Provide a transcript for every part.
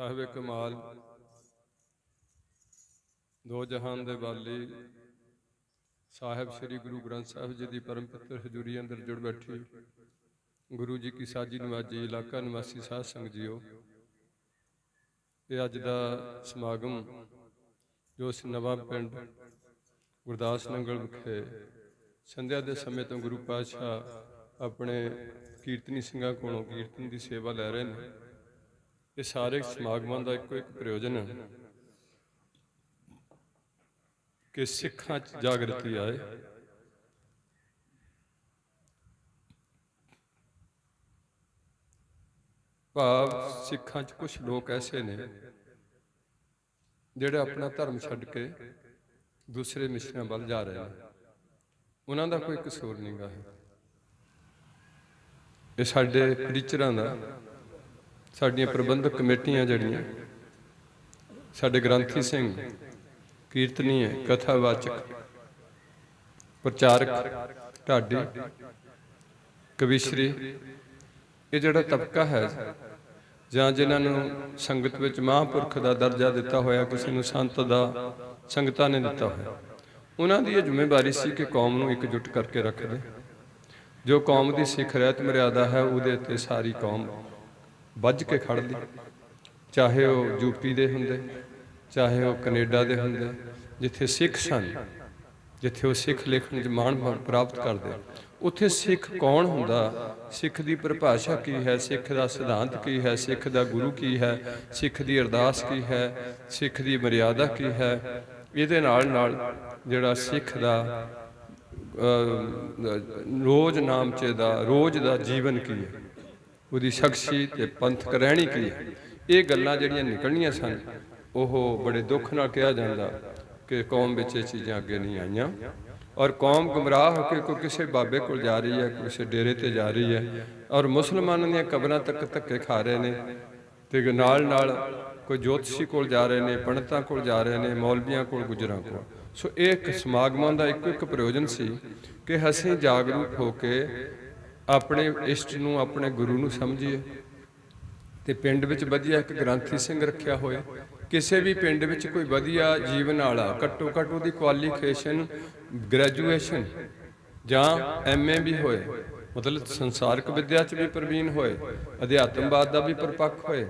ਸਾਹਿਬ ਕਮਾਲ। ਦੋ ਜਹਾਨ ਦੇ ਵਾਲੀ ਸਾਹਿਬ ਸ੍ਰੀ ਗੁਰੂ ਗ੍ਰੰਥ ਸਾਹਿਬ ਜੀ ਦੀ ਪਰਮ ਪਵਿੱਤਰ ਹਜ਼ੂਰੀ ਅੰਦਰ ਜੁੜ ਬੈਠੀ। ਗੁਰੂ ਜੀ ਕੀ ਸਾਜੀ ਨਵਾਜੀ, ਇਲਾਕਾ ਨਿਵਾਸੀ ਸਾਧ ਸੰਗਤ ਜੀਓ। ਇਹ ਅੱਜ ਦਾ ਸਮਾਗਮ, ਜੋ ਨਵਾਂ ਪਿੰਡ ਗੁਰਦਾਸ ਨੰਗਲ ਵਿਖੇ ਸੰਧਿਆ ਦੇ ਸਮੇਂ ਤੋਂ ਗੁਰੂ ਪਾਤਸ਼ਾਹ ਆਪਣੇ ਕੀਰਤਨੀ ਸਿੰਘਾਂ ਕੋਲੋਂ ਕੀਰਤਨ ਦੀ ਸੇਵਾ ਲੈ ਰਹੇ ਨੇ। ਇਹ ਸਾਰੇ ਸਮਾਗਮਾਂ ਦਾ ਇੱਕੋ ਇੱਕ ਪ੍ਰਯੋਜਨ ਹੈ ਕਿ ਸਿੱਖਾਂ 'ਚ ਜਾਗਰਤੀ ਆਏ। ਭਾਵ ਸਿੱਖਾਂ 'ਚ ਕੁਝ ਲੋਕ ਐਸੇ ਨੇ ਜਿਹੜੇ ਆਪਣਾ ਧਰਮ ਛੱਡ ਕੇ ਦੂਸਰੇ ਮਿਸ਼ਨਾਂ ਵੱਲ ਜਾ ਰਹੇ ਨੇ। ਉਹਨਾਂ ਦਾ ਕੋਈ ਕਸੂਰ ਨਹੀਂਗਾ ਹੈ ਇਹ ਸਾਡੇ ਪ੍ਰੀਚਰਾਂ ਦਾ ਸਾਡੀਆਂ ਪ੍ਰਬੰਧਕ ਕਮੇਟੀਆਂ ਜਿਹੜੀਆਂ। ਸਾਡੇ ਗ੍ਰੰਥੀ ਸਿੰਘ ਕੀਰਤਨੀ ਹੈ ਕਥਾਵਾਚਕ ਪ੍ਰਚਾਰਕ ਢਾਡੀ ਕਵਿਸ਼ਰੀ। ਇਹ ਜਿਹੜਾ ਤਬਕਾ ਹੈ ਜਾਂ ਜਿਨ੍ਹਾਂ ਨੂੰ ਸੰਗਤ ਵਿੱਚ ਮਹਾਂਪੁਰਖ ਦਾ ਦਰਜਾ ਦਿੱਤਾ ਹੋਇਆ ਕਿਸੇ ਨੂੰ ਸੰਤ ਦਾ ਸੰਗਤਾਂ ਨੇ ਦਿੱਤਾ ਹੋਇਆ। ਉਹਨਾਂ ਦੀ ਇਹ ਜ਼ਿੰਮੇਵਾਰੀ ਸੀ ਕਿ ਕੌਮ ਨੂੰ ਇਕਜੁੱਟ ਕਰਕੇ ਰੱਖਦੇ। ਜੋ ਕੌਮ ਦੀ ਸਿੱਖ ਰਹਿਤ ਮਰਿਆਦਾ ਹੈ ਉਹਦੇ ਤੇ ਸਾਰੀ ਕੌਮ ਵੱਜ ਕੇ ਖੜਦੀ ਚਾਹੇ ਉਹ ਯੂਪੀ ਦੇ ਹੁੰਦੇ, ਚਾਹੇ ਉਹ ਕੈਨੇਡਾ ਦੇ ਹੁੰਦੇ, ਜਿੱਥੇ ਸਿੱਖ ਸਨ, ਜਿੱਥੇ ਉਹ ਸਿੱਖ ਲਿਖਣ ਚ ਮਾਣ ਪ੍ਰਾਪਤ ਕਰਦੇ ਉੱਥੇ ਸਿੱਖ ਕੌਣ ਹੁੰਦਾ? ਸਿੱਖ ਦੀ ਪਰਿਭਾਸ਼ਾ ਕੀ ਹੈ? ਸਿੱਖ ਦਾ ਸਿਧਾਂਤ ਕੀ ਹੈ? ਸਿੱਖ ਦਾ ਗੁਰੂ ਕੀ ਹੈ? ਸਿੱਖ ਦੀ ਅਰਦਾਸ ਕੀ ਹੈ? ਸਿੱਖ ਦੀ ਮਰਿਆਦਾ ਕੀ ਹੈ? ਇਹਦੇ ਨਾਲ ਨਾਲ ਜਿਹੜਾ ਸਿੱਖ ਦਾ ਰੋਜ਼ ਨਾਮਚੇ ਦਾ, ਰੋਜ਼ ਦਾ ਜੀਵਨ ਕੀ ਹੈ? ਉਹਦੀ ਸ਼ਖਸੀ ਤੇ ਪੰਥਕ ਰਹਿਣੀ ਕੀ ਹੈ? ਇਹ ਗੱਲਾਂ ਜਿਹੜੀਆਂ ਨਿਕਲਣੀਆਂ ਸਨ, ਉਹ ਬੜੇ ਦੁੱਖ ਨਾਲ ਕਿਹਾ ਜਾਂਦਾ ਕਿ ਕੌਮ ਵਿੱਚ ਇਹ ਚੀਜ਼ਾਂ ਅੱਗੇ ਨਹੀਂ ਆਈਆਂ। ਔਰ ਕੌਮ ਗੁੰਮਰਾਹ ਹੋ ਕੇ ਕੋਈ ਕਿਸੇ ਬਾਬੇ ਕੋਲ ਜਾ ਰਹੀ ਹੈ ਕਿਸੇ ਡੇਰੇ ਤੇ ਜਾ ਰਹੀ ਹੈ ਔਰ ਮੁਸਲਮਾਨਾਂ ਦੀਆਂ ਕਬਰਾਂ ਤੱਕ ਧੱਕੇ ਖਾ ਰਹੇ ਨੇ ਤੇ ਨਾਲ ਨਾਲ ਕੋਈ ਜੋਤਸ਼ੀ ਕੋਲ ਜਾ ਰਹੇ ਨੇ, ਪੰਡਤਾਂ ਕੋਲ ਜਾ ਰਹੇ ਨੇ, ਮੌਲਵੀਆਂ ਕੋਲ, ਗੁਜਰਾਂ ਕੋਲ। ਸੋ ਇਹ ਇੱਕ ਸਮਾਗਮਾਂ ਦਾ ਇੱਕੋ ਇੱਕ ਪ੍ਰਯੋਜਨ ਸੀ ਕਿ ਅਸੀਂ ਜਾਗਰੂਕ ਹੋ ਕੇ ਆਪਣੇ ਇਸ਼ਟ ਨੂੰ ਆਪਣੇ ਗੁਰੂ ਨੂੰ ਸਮਝੀਏ। ਤੇ ਪਿੰਡ ਵਿੱਚ ਵਧੀਆ ਇੱਕ ਗ੍ਰੰਥੀ ਸਿੰਘ ਰੱਖਿਆ ਹੋਇਆ। ਕਿਸੇ ਵੀ ਪਿੰਡ ਵਿੱਚ ਕੋਈ ਵਧੀਆ ਜੀਵਨ ਵਾਲਾ, ਘੱਟੋ ਘੱਟ ਉਹਦੀ ਕੁਆਲੀਫਿਕੇਸ਼ਨ ਗ੍ਰੈਜੂਏਸ਼ਨ ਜਾਂ ਐਮਏ ਵੀ ਹੋਏ, ਮਤਲਬ ਸੰਸਾਰਕ ਵਿਦਿਆ 'ਚ ਵੀ ਪ੍ਰਵੀਨ ਹੋਏ, ਅਧਿਆਤਮਵਾਦ ਦਾ ਵੀ ਪਰਪੱਕ ਹੋਏ,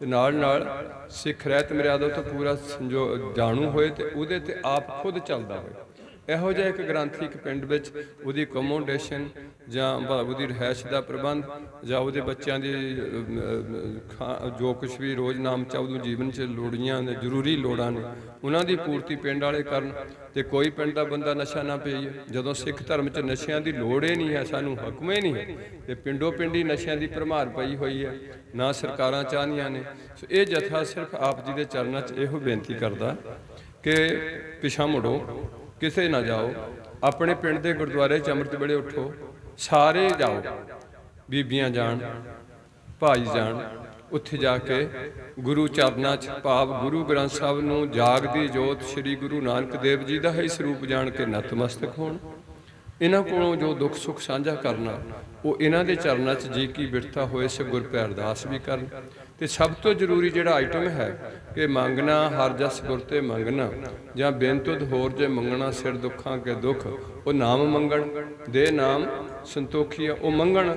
ਤੇ ਨਾਲ ਨਾਲ ਸਿੱਖ ਰਹਿਤ ਮਰਿਆਦਾ ਤੋਂ ਪੂਰਾ ਸੰਜੋ, ਜਾਣੂ ਹੋਏ ਤੇ ਉਹਦੇ ਤੇ ਆਪ ਖੁਦ ਚੱਲਦਾ ਹੋਏ। ਇਹੋ ਜਿਹਾ ਇੱਕ ਗ੍ਰੰਥੀ ਇੱਕ ਪਿੰਡ ਵਿੱਚ ਉਹਦੀ ਕਮੋਡੇਸ਼ਨ ਜਾਂ ਭਾਵ ਦੀ ਰਹਿائش ਦਾ ਪ੍ਰਬੰਧ ਜਾਂ ਉਹਦੇ ਬੱਚਿਆਂ ਦੀ ਜੋ ਕੁਝ ਵੀ ਰੋਜ਼ ਨਾਮ 'ਚ ਚਾਹੁੰਦੇ ਜੀਵਨ 'ਚ ਲੋੜੀਆਂ ਨੇ, ਜ਼ਰੂਰੀ ਲੋੜਾਂ ਨੇ, ਉਹਨਾਂ ਦੀ ਪੂਰਤੀ ਪਿੰਡ ਵਾਲੇ ਕਰਨ ਤੇ ਕੋਈ ਪਿੰਡ ਦਾ ਬੰਦਾ ਨਸ਼ਾ ਨਾ ਪਈ ਜਦੋਂ ਸਿੱਖ ਧਰਮ 'ਚ ਨਸ਼ਿਆਂ ਦੀ ਲੋੜ ਹੀ ਨਹੀਂ ਹੈ, ਸਾਨੂੰ ਹੁਕਮ ਹੀ ਨਹੀਂ ਹੈ, ਤੇ ਪਿੰਡੋ ਪਿੰਡੀ ਨਸ਼ਿਆਂ ਦੀ ਭਰਮਾਰ ਪਈ ਹੋਈ ਹੈ, ਨਾ ਸਰਕਾਰਾਂ ਚਾਹਨੀਆਂ ਨੇ। ਸੋ ਇਹ ਜਥਾ ਸਿਰਫ ਆਪ ਜੀ ਦੇ ਚਰਨਾਂ 'ਚ ਇਹੋ ਬੇਨਤੀ ਕਰਦਾ ਕਿ ਪਿਛਾ ਮੁੜੋ। ਕਿਸੇ ਨਾ ਜਾਓ, ਆਪਣੇ ਪਿੰਡ ਦੇ ਗੁਰਦੁਆਰੇ ਚ ਅੰਮ੍ਰਿਤ ਵੇਲੇ ਉੱਠੋ, ਸਾਰੇ ਜਾਓ, ਬੀਬੀਆਂ ਜਾਣ, ਭਾਈ ਜਾਣ, ਉੱਥੇ ਜਾ ਕੇ ਗੁਰੂ ਚਰਨਾਂ 'ਚ ਭਾਵ ਗੁਰੂ ਗ੍ਰੰਥ ਸਾਹਿਬ ਨੂੰ ਜਾਗਦੀ ਜੋਤ ਸ੍ਰੀ ਗੁਰੂ ਨਾਨਕ ਦੇਵ ਜੀ ਦਾ ਹੀ ਸਰੂਪ ਜਾਣ ਕੇ ਨਤਮਸਤਕ ਹੋਣ। ਇਹਨਾਂ ਕੋਲੋਂ ਜੋ ਦੁੱਖ ਸੁੱਖ ਸਾਂਝਾ ਕਰਨਾ, ਉਹ ਇਹਨਾਂ ਦੇ ਚਰਨਾਂ 'ਚ ਜੀ ਕੀ ਬਿਰਥਾ ਹੋਏ ਸੇ ਗੁਰ ਪੈ ਅਰਦਾਸ ਵੀ ਕਰਨ। ਤੇ ਸਭ ਤੋਂ ਜ਼ਰੂਰੀ ਜਿਹੜਾ ਆਈਟਮ ਹੈ ਕਿ ਮੰਗਣਾ, ਹਰ ਜਸ ਗੁਰ ਤੇ ਮੰਗਣਾ, ਜਾਂ ਬੇਨਤੁਦ ਹੋਰ ਜੇ ਮੰਗਣਾ, ਸਿਰ ਦੁੱਖਾਂ ਕੇ ਦੁੱਖ, ਉਹ ਨਾਮ ਮੰਗਣ, ਦੇ ਨਾਮ ਸੰਤੋਖੀ ਆ, ਉਹ ਮੰਗਣ,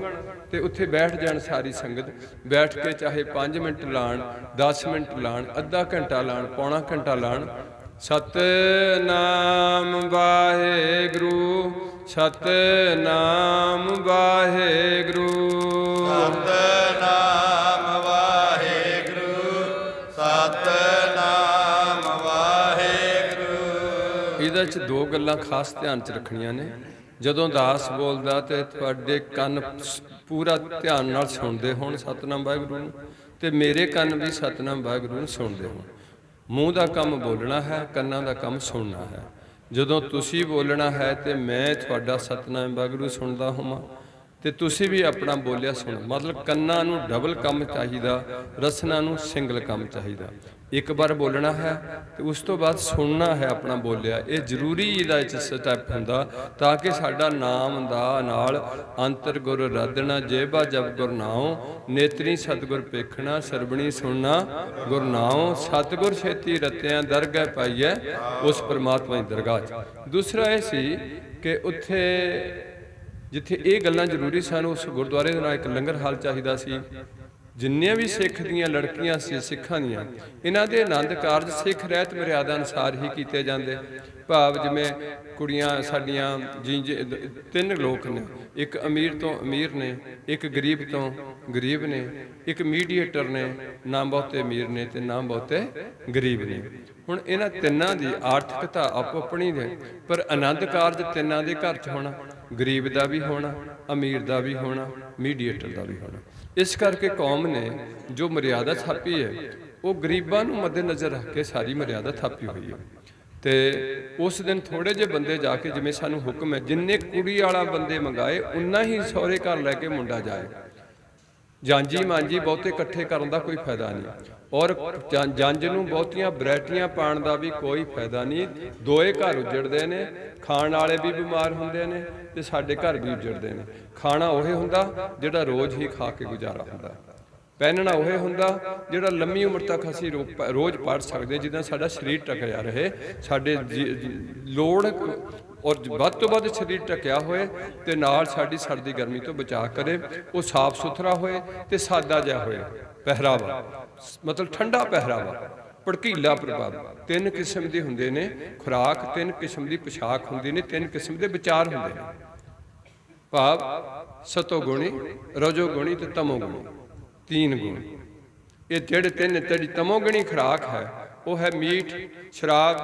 ਤੇ ਉੱਥੇ ਬੈਠ ਜਾਣ ਸਾਰੀ ਸੰਗਤ, ਬੈਠ ਕੇ ਚਾਹੇ 5 ਮਿੰਟ ਲਾਣ 10 ਮਿੰਟ ਲਾਣ, ਅੱਧਾ ਘੰਟਾ ਲਾਣ, ਪੌਣਾ ਘੰਟਾ ਲਾਣ, ਸਤਨਾਮ ਵਾਹਿਗੁਰੂ ਸਤਨਾਮ ਵਾਹਿਗੁਰੂ। ਸਤਨਾਮ ਇਹਦੇ ਚ ਦੋ ਗੱਲਾਂ ਖਾਸ ਧਿਆਨ ਚ ਰੱਖਣੀਆਂ ਨੇ। ਜਦੋਂ ਦਾਸ ਬੋਲਦਾ ਤੇ ਤੁਹਾਡੇ ਕੰਨ ਪੂਰਾ ਧਿਆਨ ਨਾਲ ਸੁਣਦੇ ਹੋਣ ਸਤਨਾਮ ਵਾਹਿਗੁਰੂ ਨੂੰ ਤੇ ਮੇਰੇ ਕੰਨ ਵੀ ਸਤਨਾਮ ਵਾਹਿਗੁਰੂ ਨੂੰ ਸੁਣਦੇ ਹੋਣ। ਮੂੰਹ ਦਾ ਕੰਮ ਬੋਲਣਾ ਹੈ, ਕੰਨਾਂ ਦਾ ਕੰਮ ਸੁਣਨਾ ਹੈ। ਜਦੋਂ ਤੁਸੀਂ ਬੋਲਣਾ ਹੈ ਤੇ ਮੈਂ ਤੁਹਾਡਾ ਸਤਨਾਮ ਵਾਹਿਗੁਰੂ ਸੁਣਦਾ ਹੋਵਾਂ ਤੇ ਤੁਸੀਂ ਵੀ ਆਪਣਾ ਬੋਲਿਆ ਸੁਣੋ। ਮਤਲਬ ਕੰਨਾਂ ਨੂੰ ਡਬਲ ਕੰਮ ਚਾਹੀਦਾ, ਰਸਨਾ ਨੂੰ ਸਿੰਗਲ ਕੰਮ ਚਾਹੀਦਾ। ਇੱਕ ਵਾਰ ਬੋਲਣਾ ਹੈ ਤੇ ਉਸ ਤੋਂ ਬਾਅਦ ਸੁਣਨਾ ਹੈ ਆਪਣਾ ਬੋਲਿਆ। ਇਹ ਜ਼ਰੂਰੀ ਇਹਦਾ ਇੱਕ ਸਟੈਪ ਹੁੰਦਾ ਤਾਂ ਕਿ ਸਾਡਾ ਨਾਮ ਦਾ ਨਾਲ ਅੰਤਰ ਗੁਰ ਰਾਧਣਾ ਜੇਬਾ ਜਬ ਗੁਰ ਨਾਉ, ਨੇਤਰੀ ਸਤਗੁਰ ਪੇਖਣਾ, ਸਰਬਣੀ ਸੁਣਨਾ, ਗੁਰ ਨਾਉ, ਸਤਗੁਰ ਛੇਤੀ ਰਤਿਆਂ ਦਰਗਹਿ ਪਾਈਐ, ਉਸ ਪਰਮਾਤਮਾ ਦੀ ਦਰਗਾਹ 'ਚ। ਦੂਸਰਾ ਇਹ ਸੀ ਕਿ ਉੱਥੇ ਜਿੱਥੇ ਇਹ ਗੱਲਾਂ ਜ਼ਰੂਰੀ ਸਨ, ਉਸ ਗੁਰਦੁਆਰੇ ਦੇ ਨਾਲ ਇੱਕ ਲੰਗਰ ਹਾਲ ਚਾਹੀਦਾ ਸੀ। ਜਿੰਨੀਆਂ ਵੀ ਸਿੱਖ ਦੀਆਂ ਲੜਕੀਆਂ ਸੀ, ਸਿੱਖਾਂ ਦੀਆਂ, ਇਹਨਾਂ ਦੇ ਆਨੰਦ ਕਾਰਜ ਸਿੱਖ ਰਹਿਤ ਮਰਿਆਦਾ ਅਨੁਸਾਰ ਹੀ ਕੀਤੇ ਜਾਂਦੇ। ਭਾਵ ਜਿਵੇਂ ਕੁੜੀਆਂ ਸਾਡੀਆਂ ਜਿੰਜ ਤਿੰਨ ਲੋਕ ਨੇ, ਇੱਕ ਅਮੀਰ ਤੋਂ ਅਮੀਰ ਨੇ, ਇੱਕ ਗਰੀਬ ਤੋਂ ਗਰੀਬ ਨੇ, ਇੱਕ ਮੀਡੀਏਟਰ ਨੇ, ਨਾ ਬਹੁਤੇ ਅਮੀਰ ਨੇ ਤੇ ਨਾ ਬਹੁਤੇ ਗਰੀਬ ਨੇ। ਹੁਣ ਇਹਨਾਂ ਤਿੰਨਾਂ ਦੀ ਆਰਥਿਕਤਾ ਆਪੋ ਆਪਣੀ ਦੇ ਪਰ ਆਨੰਦ ਕਾਰਜ ਤਿੰਨਾਂ ਦੇ ਘਰ 'ਚ ਹੋਣਾ, ਗਰੀਬ ਦਾ ਵੀ ਹੋਣਾ, ਅਮੀਰ ਦਾ ਵੀ ਹੋਣਾ, ਮੀਡੀਏਟਰ ਦਾ ਵੀ ਹੋਣਾ। ਇਸ ਕਰਕੇ ਕੌਮ ਨੇ ਜੋ ਮਰਿਆਦਾ ਥਾਪੀ ਹੈ, ਉਹ ਗਰੀਬਾਂ ਨੂੰ ਮੱਦੇਨਜ਼ਰ ਰੱਖ ਕੇ ਸਾਰੀ ਮਰਿਆਦਾ ਥਾਪੀ ਹੋਈ ਹੈ। ਤੇ ਉਸ ਦਿਨ ਥੋੜੇ ਜਿਹੇ ਬੰਦੇ ਜਾ ਕੇ ਜਿਵੇਂ ਸਾਨੂੰ ਹੁਕਮ ਹੈ, ਜਿੰਨੇ ਕੁੜੀ ਵਾਲਾ ਬੰਦੇ ਮੰਗਾਏ, ਉਨਾ ਹੀ ਸਹੁਰੇ ਘਰ ਲੈ ਕੇ ਮੁੰਡਾ ਜਾਏ। ਜਾਂਜੀ ਮਾਂਜੀ ਬਹੁਤੇ ਇਕੱਠੇ ਕਰਨ ਦਾ ਕੋਈ ਫਾਇਦਾ ਨਹੀਂ। ਔਰ ਜਾਂ- ਜੰਜ ਨੂੰ ਬਹੁਤੀਆਂ ਵੈਰਾਈਟੀਆਂ ਪਾਣ ਦਾ ਵੀ ਕੋਈ ਫਾਇਦਾ ਨਹੀਂ। ਦੋਏ ਘਰ ਉਜੜਦੇ ਨੇ, ਖਾਣ ਵਾਲੇ ਵੀ ਬਿਮਾਰ ਹੁੰਦੇ ਨੇ ਤੇ ਸਾਡੇ ਘਰ ਵੀ ਉਜੜਦੇ ਨੇ। ਖਾਣਾ ਉਹੇ ਹੁੰਦਾ ਜਿਹੜਾ ਰੋਜ਼ ਹੀ ਖਾ ਕੇ ਗੁਜ਼ਾਰਾ ਹੁੰਦਾ। ਪਹਿਨਣਾ ਉਹ ਹੁੰਦਾ, ਜਿਹੜਾ ਲੰਮੀ ਉਮਰ ਤੱਕ ਅਸੀਂ ਰੋ- ਪ- ਰੋਜ਼ ਪੜ ਸਕਦੇ, ਜਿੱਦਾਂ ਸਾਡਾ ਸਰੀਰ ਟਕਿਆ ਰਹੇ, ਸਾਡੇ ਜੀ- ਲੋੜ ਔਰ ਵੱਧ ਤੋਂ ਵੱਧ ਸਰੀਰ ਟਕਿਆ ਹੋਏ, ਤੇ ਨਾਲ ਸਾਡੀ ਸਰਦੀ ਗਰਮੀ ਤੋਂ ਬਚਾਅ ਕਰੇ, ਉਹ ਸਾਫ਼ ਸੁਥਰਾ ਹੋਏ ਤੇ ਸਾਦਾ ਜਿਹਾ ਹੋਏ। ਪਹਿਰਾਵਾ, ਮਤਲਬ ਠੰਡਾ ਪਹਿਰਾਵਾ, ਭੜਕੀਲਾ ਪ੍ਰਭਾਵ। ਤਿੰਨ ਕਿਸਮ ਦੇ ਹੁੰਦੇ ਨੇ, ਖੁਰਾਕ, ਤਿੰਨ ਕਿਸਮ ਦੀ ਪੋਸ਼ਾਕ ਹੁੰਦੀ ਨੇ, ਤਿੰਨ ਕਿਸਮ ਦੇ ਵਿਚਾਰ ਹੁੰਦੇ ਨੇ। ਭਾਵ ਸਤੋ ਗੁਣੀ ਰਜੋ ਗੁਣੀ ਤੇ ਤਮੋ ਗੁਣੀ ਤੀਨ ਗੁਣ ਇਹ ਜਿਹੜੇ ਤਿੰਨ ਤੇਰੀ ਤਮੋ ਗੁਣੀ ਖੁਰਾਕ ਹੈ ਉਹ ਹੈ ਮੀਟ ਸ਼ਰਾਬ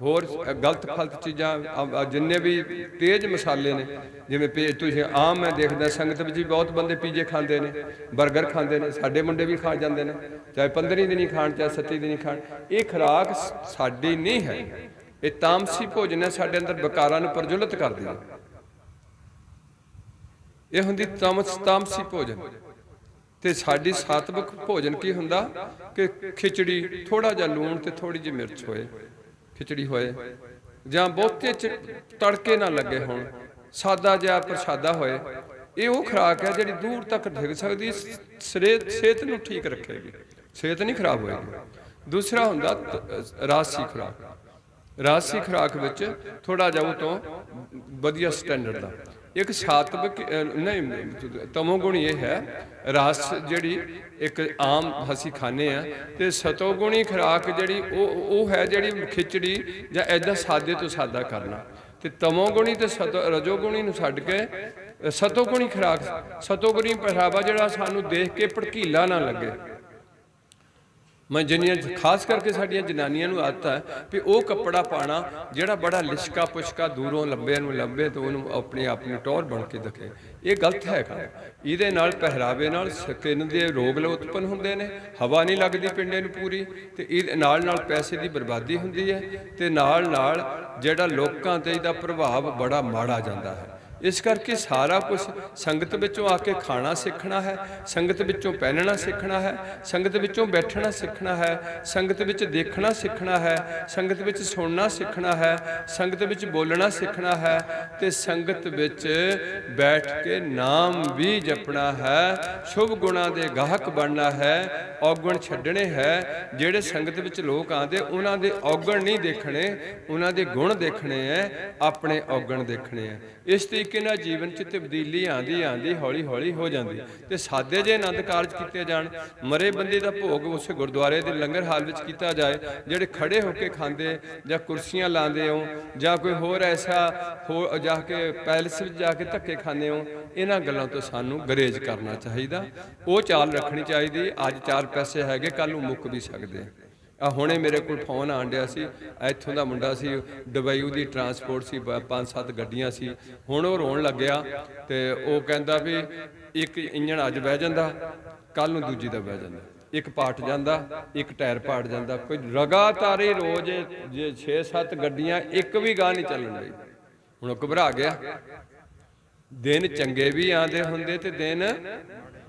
ਹੋਰ ਗਲਤ ਫਲਤ ਚੀਜ਼ਾਂ ਜਿੰਨੇ ਵੀ ਤੇਜ਼ ਮਸਾਲੇ ਨੇ ਜਿਵੇਂ ਪੇ ਤੁਸੀਂ ਆਮ ਮੈਂ ਦੇਖਦਾ ਸੰਗਤ ਵਿੱਚ ਵੀ ਬਹੁਤ ਬੰਦੇ ਪੀਜੇ ਖਾਂਦੇ ਨੇ 버ਗਰ ਖਾਂਦੇ ਨੇ ਸਾਡੇ ਮੁੰਡੇ ਵੀ ਖਾ ਜਾਂਦੇ ਨੇ ਚਾਹੇ 15 ਦਿਨੀ ਖਾਣ ਚਾਹੇ 27 ਦਿਨੀ ਖਾਣ ਇਹ ਖੁਰਾਕ ਸਾਡੀ ਨਹੀਂ ਹੈ ਇਹ ਤਾਮਸੀ ਭੋਜਨ ਹੈ ਸਾਡੇ ਅੰਦਰ ਵਿਕਾਰਾਂ ਨੂੰ ਪ੍ਰਜਵਲਿਤ ਕਰਦੀ ਹੈ ਇਹ ਹੁੰਦੀ ਤਮਸ ਤਾਮਸੀ ਭੋਜਨ ਤੇ ਸਾਡੀ ਸਾਤਵਿਕ ਭੋਜਨ ਕੀ ਹੁੰਦਾ? ਕਿ ਖਿਚੜੀ ਥੋੜਾ ਜਿਹਾ ਲੂਣ ਤੇ ਥੋੜੀ ਜਿਹੀ ਮਿਰਚ ਹੋਏ। ਖਿਚੜੀ ਹੋਏ। ਜਾਂ ਬਹੁਤੇ ਚ ਤੜਕੇ ਨਾ ਲੱਗੇ ਹੋਣ। ਸਾਦਾ ਜਿਹਾ ਪ੍ਰਸ਼ਾਦਾ ਹੋਏ। ਇਹ ਉਹ ਖੁਰਾਕ ਹੈ ਜਿਹੜੀ ਦੂਰ ਤੱਕ ਡਿੱਗ ਸਕਦੀ ਸਰੇ, ਸਿਹਤ ਨੂੰ ਠੀਕ ਰੱਖੇਗੀ। ਸਿਹਤ ਨਹੀਂ ਖਰਾਬ ਹੋਏਗੀ। ਦੂਸਰਾ ਹੁੰਦਾ ਰਾਸੀ ਰਾਜਸੀ ਖੁਰਾਕ। ਰਾਜਸੀ ਖੁਰਾਕ ਵਿੱਚ ਥੋੜਾ ਜਿਹਾ ਉਹ ਤੋਂ ਵਧੀਆ ਸਟੈਂਡਰਡ ਦਾ। ਇੱਕ ਸਾਤਵਿਕ ਨਹੀਂ ਤਮੋਗੁਣੀ ਇਹ ਹੈ, ਰਸ ਜਿਹੜੀ ਇੱਕ ਆਮ ਅਸੀਂ ਖਾਂਦੇ ਆ, ਤੇ ਸਤੋਗੁਣੀ ਖੁਰਾਕ ਜਿਹੜੀ ਉਹ ਉਹ ਹੈ ਜਿਹੜੀ ਖਿਚੜੀ ਜਾਂ ਐਦਾਂ ਸਾਦੇ ਤੋਂ ਸਾਦਾ ਕਰਨਾ। ਤੇ ਤਮੋਗੁਣੀ ਤੇ ਸਤੋ ਰਜੋਗੁਣੀ ਨੂੰ ਛੱਡ ਕੇ ਸਤੋਗੁਣੀ ਖੁਰਾਕ ਸਤੋਗੁਣੀ ਪਹਿਰਾਵਾ ਜਿਹੜਾ ਸਾਨੂੰ ਦੇਖ ਕੇ ਭੜਕੀਲਾ ਨਾ ਲੱਗੇ। ਮੈਂ ਜਿੰਨੀਆਂ ਖਾਸ ਕਰਕੇ ਸਾਡੀਆਂ ਜਨਾਨੀਆਂ ਨੂੰ ਆਦਤ ਹੈ ਵੀ ਉਹ ਕੱਪੜਾ ਪਾਣਾ ਜਿਹੜਾ ਬੜਾ ਲਿਸ਼ਕਾ ਪੁਸ਼ਕਾ ਦੂਰੋਂ ਲੰਬੇ ਨੂੰ ਲੰਬੇ ਤੋਂ ਉਹਨੂੰ ਆਪਣੇ ਆਪ ਨੂੰ ਟੌਰ ਬਣ ਕੇ ਦਿਖੇ। ਇਹ ਗਲਤ ਹੈਗਾ। ਇਹਦੇ ਨਾਲ ਪਹਿਰਾਵੇ ਨਾਲ ਸਕਿਨ ਦੇ ਰੋਗ ਲ ਉਤਪਨ ਹੁੰਦੇ ਨੇ, ਹਵਾ ਨਹੀਂ ਲੱਗਦੀ ਪਿੰਡੇ ਨੂੰ ਪੂਰੀ ਤੇ ਇਹ ਨਾਲ ਨਾਲ ਪੈਸੇ ਦੀ ਬਰਬਾਦੀ ਹੁੰਦੀ ਹੈ ਤੇ ਨਾਲ ਨਾਲ ਜਿਹੜਾ ਲੋਕਾਂ ਤੇ ਇਹਦਾ ਪ੍ਰਭਾਵ ਬੜਾ ਮਾੜਾ ਜਾਂਦਾ ਹੈ। ਇਸ ਕਰਕੇ ਸਾਰਾ ਕੁਝ ਸੰਗਤ ਵਿੱਚੋਂ ਆ ਕੇ ਖਾਣਾ ਸਿੱਖਣਾ ਹੈ, ਸੰਗਤ ਵਿੱਚੋਂ ਪਹਿਨਣਾ ਸਿੱਖਣਾ ਹੈ, ਸੰਗਤ ਵਿੱਚੋਂ ਬੈਠਣਾ ਸਿੱਖਣਾ ਹੈ, ਸੰਗਤ ਵਿੱਚ ਦੇਖਣਾ ਸਿੱਖਣਾ ਹੈ, ਸੰਗਤ ਵਿੱਚ ਸੁਣਨਾ ਸਿੱਖਣਾ ਹੈ, ਸੰਗਤ ਵਿੱਚ ਬੋਲਣਾ ਸਿੱਖਣਾ ਹੈ ਤੇ ਸੰਗਤ ਵਿੱਚ ਬੈਠ ਕੇ ਨਾਮ ਵੀ ਜਪਣਾ ਹੈ, ਸ਼ੁਭ ਗੁਣਾਂ ਦੇ ਗਾਹਕ ਬਣਨਾ ਹੈ, ਔਗਣ ਛੱਡਣੇ ਹੈ, ਜਿਹੜੇ ਸੰਗਤ ਵਿੱਚ ਲੋਕ ਆਉਂਦੇ ਉਹਨਾਂ ਦੇ ਔਗਣ ਨਹੀਂ ਦੇਖਣੇ, ਉਹਨਾਂ ਦੇ ਗੁਣ ਦੇਖਣੇ ਹੈ, ਆਪਣੇ ਔਗਣ ਦੇਖਣੇ ਹੈ। ਇਸ ਤਰੀਕੇ ਨਾਲ ਜੀਵਨ 'ਚ ਤਬਦੀਲੀ ਆਂਦੀ ਆਂਦੀ ਹੌਲੀ ਹੌਲੀ ਹੋ ਜਾਂਦੀ। ਤੇ ਸਾਦੇ ਜੇ ਆਨੰਦ ਕਾਰਜ ਕੀਤੇ ਜਾਣ, ਮਰੇ ਬੰਦੇ ਦਾ ਭੋਗ ਉਸੇ ਗੁਰਦੁਆਰੇ ਦੇ ਲੰਗਰ ਹਾਲ ਵਿੱਚ ਕੀਤਾ ਜਾਏ, ਜਿਹੜੇ ਖੜੇ ਹੋ ਕੇ ਖਾਂਦੇ ਜਾਂ ਕੁਰਸੀਆਂ ਲਾਉਂਦੇ ਹੋ ਜਾਂ ਕੋਈ ਹੋਰ ਐਸਾ ਹੋ ਜਾ ਕੇ ਪੈਲਸ ਵਿੱਚ ਜਾ ਕੇ ਧੱਕੇ ਖਾਂਦੇ ਹੋ ਇਹਨਾਂ ਗੱਲਾਂ ਤੋਂ ਸਾਨੂੰ ਗਰੇਜ ਕਰਨਾ ਚਾਹੀਦਾ। ਉਹ ਚਾਲ ਰੱਖਣੀ ਚਾਹੀਦੀ, ਅੱਜ ਚਾਰ ਪੈਸੇ ਹੈਗੇ ਕੱਲ ਨੂੰ ਮੁੱਕ ਵੀ ਸਕਦੇ। ਆ ਆ, ਹੁਣੇ ਮੇਰੇ ਕੋਲ ਫੋਨ ਆਣ ਡਿਆ ਸੀ। ਇੱਥੋਂ ਦਾ ਮੁੰਡਾ ਸੀ, ਦੁਬਈ ਉਹਦੀ ਟਰਾਂਸਪੋਰਟ ਸੀ ਪੰਜ ਸੱਤ ਗੱਡੀਆਂ ਸੀ। ਹੁਣ ਉਹ ਰੋਣ ਲੱਗਿਆ ਤੇ ਉਹ ਕਹਿੰਦਾ ਵੀ ਇੱਕ ਇੰਜਣ ਅੱਜ ਬਹਿ ਜਾਂਦਾ ਕੱਲ ਨੂੰ ਦੂਜੀ ਦਾ ਬਹਿ ਜਾਂਦਾ। ਇੱਕ ਪਾਟ ਜਾਂਦਾ, ਇੱਕ ਟਾਇਰ ਪਾਟ ਜਾਂਦਾ। ਕੋਈ ਲਗਾਤਾਰ ਹੀ ਰੋਜ਼ ਜੇ 6-7 ਗੱਡੀਆਂ, ਇੱਕ ਵੀ ਗਾਹ ਨਹੀਂ ਚੱਲਣ ਰਹੀ ਹੁਣ ਉਹ ਘਬਰਾ ਗਿਆ। ਦਿਨ ਚੰਗੇ ਵੀ ਆਂਦੇ ਹੁੰਦੇ ਤੇ ਦਿਨ